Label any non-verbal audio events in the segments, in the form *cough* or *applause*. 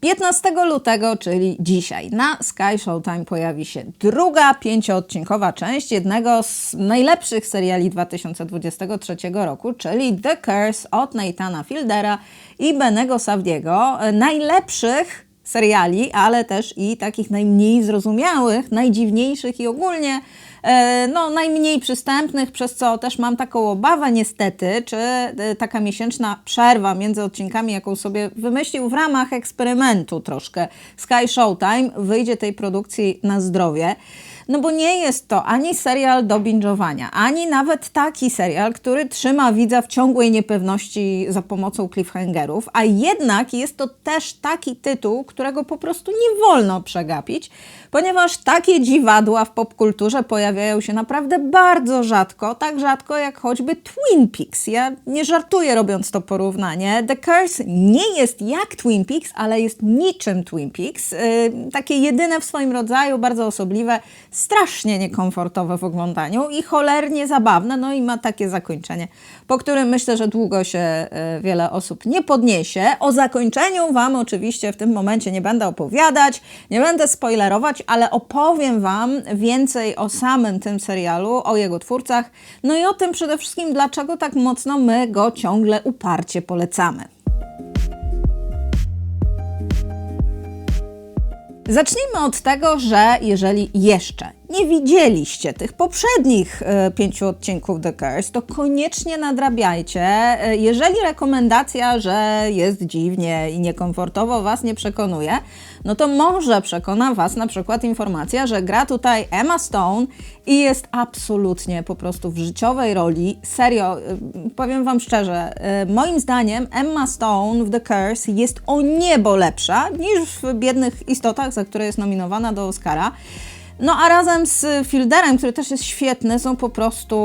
15 lutego, czyli dzisiaj, na Sky Showtime pojawi się druga pięcioodcinkowa część jednego z najlepszych seriali 2023 roku, czyli The Curse od Nathana Fieldera i Benego Savdiego. Najlepszych seriali, ale też i takich najmniej zrozumiałych, najdziwniejszych i ogólnie no, najmniej przystępnych, przez co też mam taką obawę niestety, czy e, taka miesięczna przerwa między odcinkami, jaką sobie wymyślił w ramach eksperymentu troszkę Sky Showtime, wyjdzie tej produkcji na zdrowie. No bo nie jest to ani serial do binge'owania, ani nawet taki serial, który trzyma widza w ciągłej niepewności za pomocą cliffhangerów, a jednak jest to też taki tytuł, którego po prostu nie wolno przegapić, ponieważ takie dziwadła w popkulturze pojawiają się naprawdę bardzo rzadko, tak rzadko jak choćby Twin Peaks. Ja nie żartuję robiąc to porównanie. The Curse nie jest jak Twin Peaks, ale jest niczym Twin Peaks. Yy, takie jedyne w swoim rodzaju, bardzo osobliwe, strasznie niekomfortowe w oglądaniu i cholernie zabawne, no i ma takie zakończenie, po którym myślę, że długo się y, wiele osób nie podniesie. O zakończeniu Wam oczywiście w tym momencie nie będę opowiadać, nie będę spoilerować, ale opowiem Wam więcej o samym tym serialu, o jego twórcach, no i o tym przede wszystkim, dlaczego tak mocno my go ciągle uparcie polecamy. Zacznijmy od tego, że jeżeli jeszcze nie widzieliście tych poprzednich e, pięciu odcinków The Curse, to koniecznie nadrabiajcie. E, jeżeli rekomendacja, że jest dziwnie i niekomfortowo Was nie przekonuje, no to może przekona Was na przykład informacja, że gra tutaj Emma Stone i jest absolutnie po prostu w życiowej roli. Serio, e, powiem Wam szczerze, moim zdaniem Emma Stone w The Curse jest o niebo lepsza niż w Biednych Istotach, za które jest nominowana do Oscara. No a razem z Fielderem, który też jest świetny, są po prostu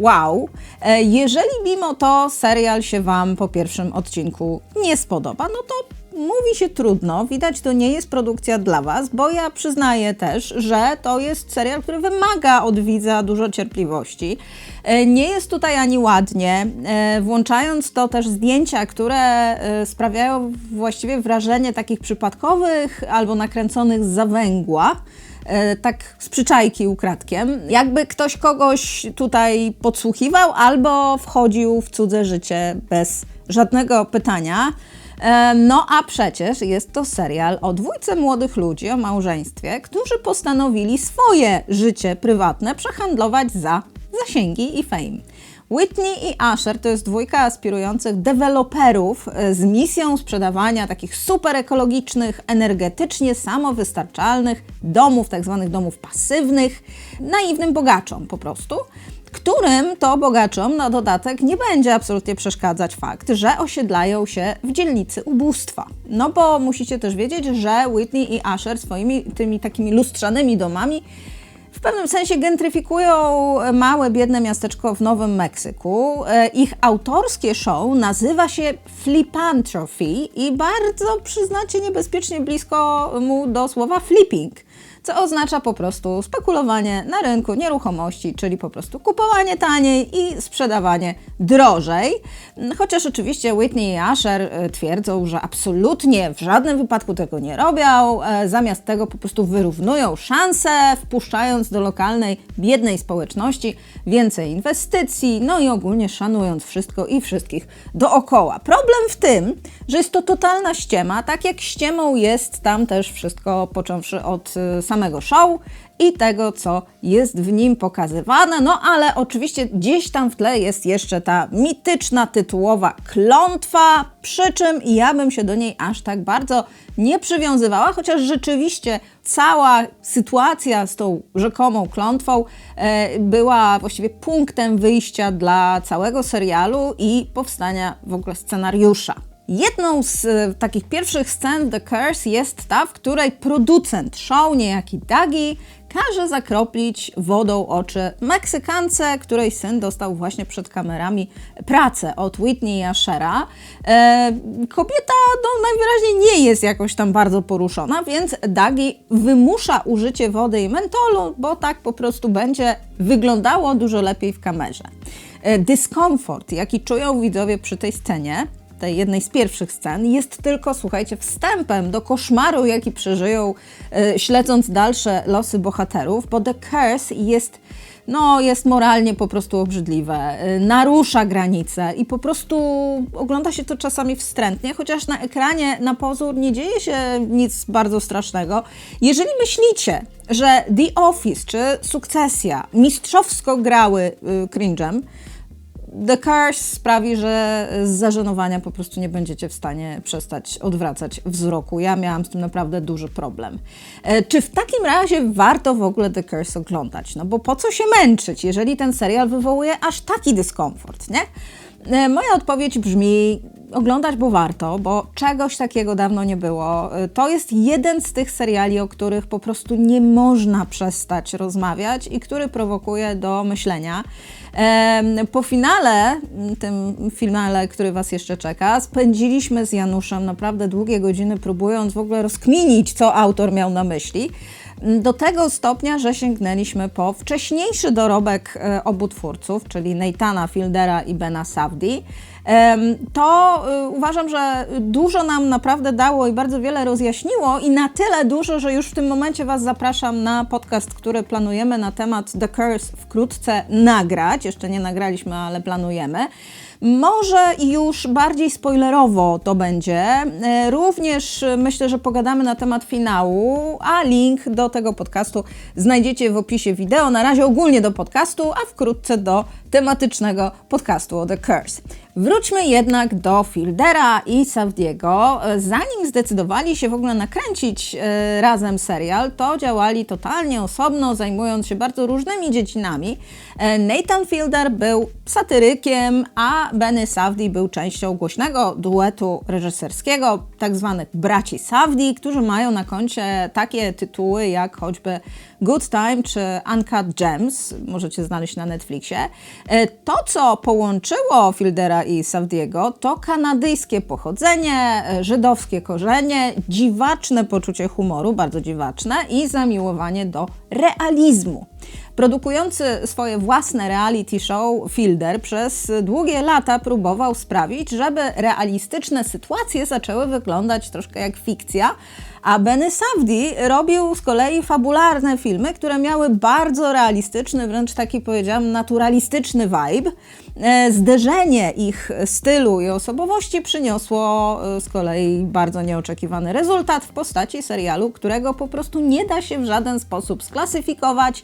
wow. E, Jeżeli mimo to serial się Wam po pierwszym odcinku nie spodoba, no to mówi się trudno. Widać, to nie jest produkcja dla Was, bo ja przyznaję też, że to jest serial, który wymaga od widza dużo cierpliwości. E, Nie jest tutaj ani ładnie, e, włączając to też zdjęcia, które e, sprawiają właściwie wrażenie takich przypadkowych albo nakręconych z zawęgła tak z przyczajki ukradkiem. Jakby ktoś kogoś tutaj podsłuchiwał albo wchodził w cudze życie bez żadnego pytania. E, No a przecież jest to serial o dwójce młodych ludzi, o małżeństwie, którzy postanowili swoje życie prywatne przehandlować za zasięgi i fame. Whitney i Asher to jest dwójka aspirujących deweloperów e, z misją sprzedawania takich super ekologicznych, energetycznie samowystarczalnych domów, tak zwanych domów pasywnych, naiwnym bogaczom po prostu, którym to bogaczom na dodatek nie będzie absolutnie przeszkadzać fakt, że osiedlają się w dzielnicy ubóstwa. No bo musicie też wiedzieć, że Whitney i Asher swoimi tymi takimi lustrzanymi domami w pewnym sensie gentryfikują małe, biedne miasteczko w Nowym Meksyku. E, Ich autorskie show nazywa się Flipantrophy i bardzo, przyznacie, niebezpiecznie blisko mu do słowa flipping, co oznacza po prostu spekulowanie na rynku nieruchomości, czyli po prostu kupowanie taniej i sprzedawanie drożej. Chociaż oczywiście Whitney i Asher e, twierdzą, że absolutnie w żadnym wypadku tego nie robią, e, zamiast tego po prostu wyrównują szanse, wpuszczając do lokalnej, biednej społeczności więcej inwestycji, no i ogólnie szanując wszystko i wszystkich dookoła. Problem w tym, że jest to totalna ściema, tak jak ściemą jest tam też wszystko, począwszy od y, samego show i tego, co jest w nim pokazywane. No ale oczywiście gdzieś tam w tle jest jeszcze ta mityczna tytułowa klątwa, przy czym ja bym się do niej aż tak bardzo nie przywiązywała, chociaż rzeczywiście cała sytuacja z tą rzekomą klątwą e, była właściwie punktem wyjścia dla całego serialu i powstania w ogóle scenariusza. Jedną z e, takich pierwszych scen The Curse jest ta, w której producent show, niejaki Dougie, każe zakroplić wodą oczy Meksykance, której syn dostał właśnie przed kamerami pracę od Whitney Ashera. E, kobieta no, najwyraźniej nie jest jakoś tam bardzo poruszona, więc Dougie wymusza użycie wody i mentolu, bo tak po prostu będzie wyglądało dużo lepiej w kamerze. E, dyskomfort, jaki czują widzowie przy tej scenie, tej jednej z pierwszych scen, jest tylko, słuchajcie, wstępem do koszmaru, jaki przeżyją, e, śledząc dalsze losy bohaterów, bo The Curse jest no, jest moralnie po prostu obrzydliwe, y, narusza granice i po prostu ogląda się to czasami wstrętnie, chociaż na ekranie na pozór nie dzieje się nic bardzo strasznego. Jeżeli myślicie, że The Office czy Sukcesja mistrzowsko grały y, cringe'em, The Curse sprawi, że z zażenowania po prostu nie będziecie w stanie przestać odwracać wzroku. Ja miałam z tym naprawdę duży problem. E, czy w takim razie warto w ogóle The Curse oglądać? No bo po co się męczyć, jeżeli ten serial wywołuje aż taki dyskomfort, nie? E, moja odpowiedź brzmi: oglądać, bo warto, bo czegoś takiego dawno nie było. E, to jest jeden z tych seriali, o których po prostu nie można przestać rozmawiać i który prowokuje do myślenia. Po finale, tym finale, który Was jeszcze czeka, spędziliśmy z Januszem naprawdę długie godziny, próbując w ogóle rozkminić, co autor miał na myśli. Do tego stopnia, że sięgnęliśmy po wcześniejszy dorobek e, obu twórców, czyli Neitana Fieldera i Bena Savdi. To y, uważam, że dużo nam naprawdę dało i bardzo wiele rozjaśniło, i na tyle dużo, że już w tym momencie Was zapraszam na podcast, który planujemy na temat The Curse wkrótce nagrać. Jeszcze nie nagraliśmy, ale planujemy. Może już bardziej spoilerowo to będzie. E, również myślę, że pogadamy na temat finału, a link do tego podcastu znajdziecie w opisie wideo. Na razie ogólnie do podcastu, a wkrótce do tematycznego podcastu o The Curse. Wróćmy jednak do Fieldera i Savdiego. Zanim zdecydowali się w ogóle nakręcić e, razem serial, to działali totalnie osobno, zajmując się bardzo różnymi dziedzinami. E, Nathan Fielder był satyrykiem, a Benny Savdi był częścią głośnego duetu reżyserskiego, tak zwanych braci Savdi, którzy mają na koncie takie tytuły jak choćby Good Time czy Uncut Gems, możecie znaleźć na Netflixie. E, to, co połączyło Fieldera i Savdiego, to kanadyjskie pochodzenie, e, żydowskie korzenie, dziwaczne poczucie humoru, bardzo dziwaczne i zamiłowanie do realizmu. Produkujący swoje własne reality show Fielder przez długie lata próbował sprawić, żeby realistyczne sytuacje zaczęły wyglądać troszkę jak fikcja, a Benny Savdi robił z kolei fabularne filmy, które miały bardzo realistyczny, wręcz taki powiedziałam, naturalistyczny vibe. E, zderzenie ich stylu i osobowości przyniosło e, z kolei bardzo nieoczekiwany rezultat w postaci serialu, którego po prostu nie da się w żaden sposób sklasyfikować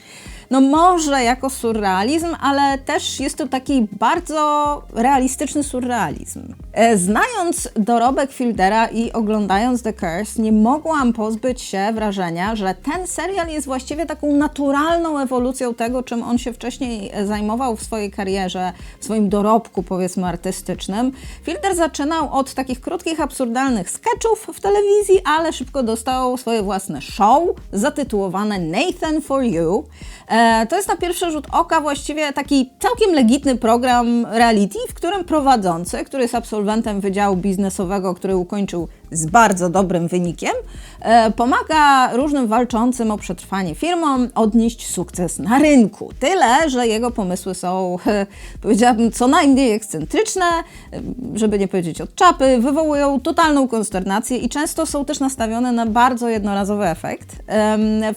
no może jako surrealizm, ale też jest to taki bardzo realistyczny surrealizm. E, znając dorobek Fieldera i oglądając The Curse, nie mogłam pozbyć się wrażenia, że ten serial jest właściwie taką naturalną ewolucją tego, czym on się wcześniej zajmował w swojej karierze, w swoim dorobku, powiedzmy, artystycznym. Fielder zaczynał od takich krótkich, absurdalnych sketchów w telewizji, ale szybko dostał swoje własne show zatytułowane Nathan for You. E, to jest na pierwszy rzut oka właściwie taki całkiem legitny program reality, w którym prowadzący, który jest absolwentem Wydziału Biznesowego, który ukończył z bardzo dobrym wynikiem, e, pomaga różnym walczącym o przetrwanie firmom odnieść sukces na rynku. Tyle, że jego pomysły są, *laughs* powiedziałabym, co najmniej ekscentryczne, e, żeby nie powiedzieć od czapy, wywołują totalną konsternację i często są też nastawione na bardzo jednorazowy efekt.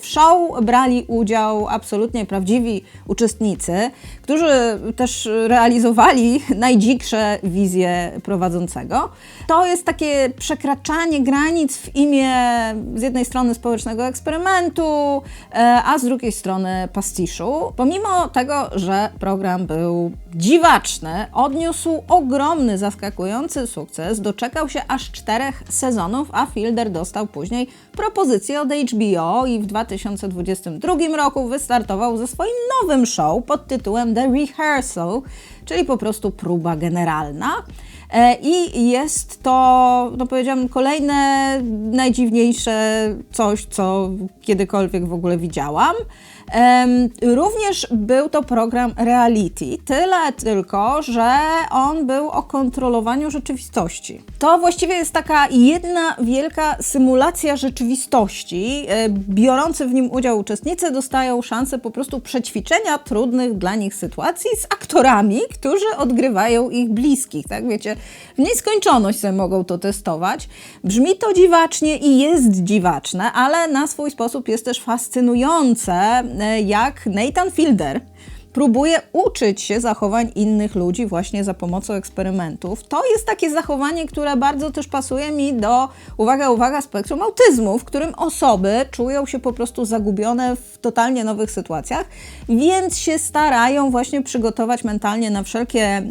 W show brali udział absolutnie prawdziwi uczestnicy, którzy też realizowali najdziksze wizje prowadzącego. To jest takie przekraczanie granic w imię z jednej strony społecznego eksperymentu, e, a z drugiej strony pastiszu. Pomimo tego, że program był dziwaczny, odniósł ogromny, zaskakujący sukces, doczekał się aż czterech sezonów, a Fielder dostał później propozycję od HBO i w 2022 roku wystartował ze swoim nowym show pod tytułem The Rehearsal, czyli po prostu próba generalna. E, I jest to, no powiedziałam, kolejne najdziwniejsze coś, co kiedykolwiek w ogóle widziałam. Również był to program reality, tyle tylko, że on był o kontrolowaniu rzeczywistości. To właściwie jest taka jedna wielka symulacja rzeczywistości. Biorący w nim udział uczestnicy dostają szansę po prostu przećwiczenia trudnych dla nich sytuacji z aktorami, którzy odgrywają ich bliskich. Tak wiecie, w nieskończoność sobie mogą to testować. Brzmi to dziwacznie i jest dziwaczne, ale na swój sposób jest też fascynujące, jak Nathan Fielder próbuje uczyć się zachowań innych ludzi właśnie za pomocą eksperymentów. To jest takie zachowanie, które bardzo też pasuje mi do, uwaga, uwaga, spektrum autyzmu, w którym osoby czują się po prostu zagubione w totalnie nowych sytuacjach, więc się starają właśnie przygotować mentalnie na wszelkie e,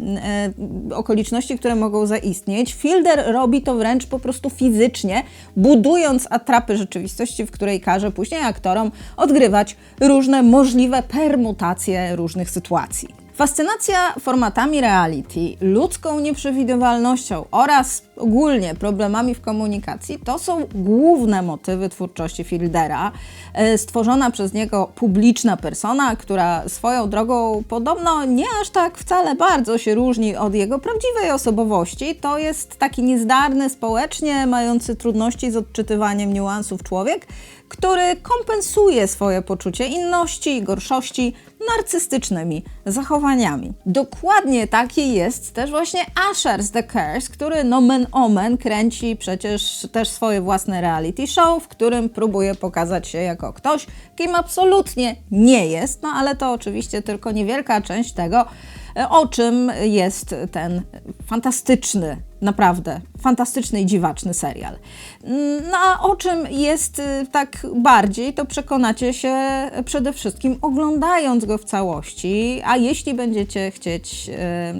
okoliczności, które mogą zaistnieć. Fielder robi to wręcz po prostu fizycznie, budując atrapy rzeczywistości, w której każe później aktorom odgrywać różne możliwe permutacje różnych sytuacji. Fascynacja formatami reality, ludzką nieprzewidywalnością oraz ogólnie problemami w komunikacji to są główne motywy twórczości Fieldera. E, Stworzona przez niego publiczna persona, która swoją drogą podobno nie aż tak wcale bardzo się różni od jego prawdziwej osobowości. To jest taki niezdarny społecznie, mający trudności z odczytywaniem niuansów człowiek, który kompensuje swoje poczucie inności i gorszości narcystycznymi zachowaniami. Dokładnie taki jest też właśnie Asher z The Curse, który nomen omen kręci przecież też swoje własne reality show, w którym próbuje pokazać się jako ktoś, kim absolutnie nie jest, no ale to oczywiście tylko niewielka część tego, o czym jest ten fantastyczny, naprawdę fantastyczny i dziwaczny serial. No a o czym jest y, tak bardziej, to przekonacie się przede wszystkim oglądając go w całości, a jeśli będziecie chcieć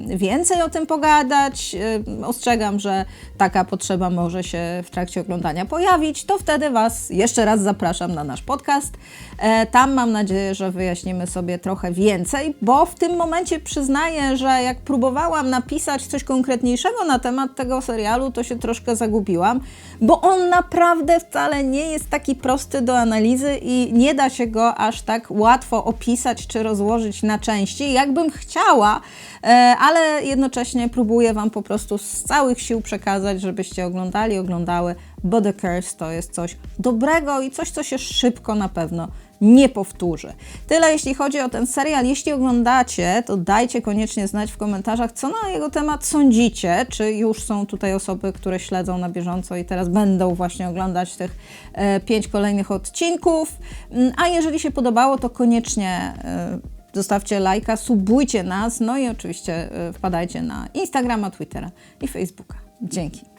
y, więcej o tym pogadać, y, ostrzegam, że taka potrzeba może się w trakcie oglądania pojawić, to wtedy Was jeszcze raz zapraszam na nasz podcast. E, Tam mam nadzieję, że wyjaśnimy sobie trochę więcej, bo w tym momencie przyznaję, że jak próbowałam napisać coś konkretniejszego na temat tego serialu, to się troszkę zagubiłam, bo on naprawdę wcale nie jest taki prosty do analizy i nie da się go aż tak łatwo opisać czy rozłożyć na części, jakbym chciała, e, ale jednocześnie próbuję Wam po prostu z całych sił przekazać, żebyście oglądali, oglądały, bo The Curse to jest coś dobrego i coś, co się szybko na pewno nie powtórzy. Tyle jeśli chodzi o ten serial. Jeśli oglądacie, to dajcie koniecznie znać w komentarzach, co na jego temat sądzicie. Czy już są tutaj osoby, które śledzą na bieżąco i teraz będą właśnie oglądać tych e, pięć kolejnych odcinków. Mm, A jeżeli się podobało, to koniecznie. E, Zostawcie lajka, subujcie nas, no i oczywiście e, wpadajcie na Instagrama, Twittera i Facebooka. Dzięki.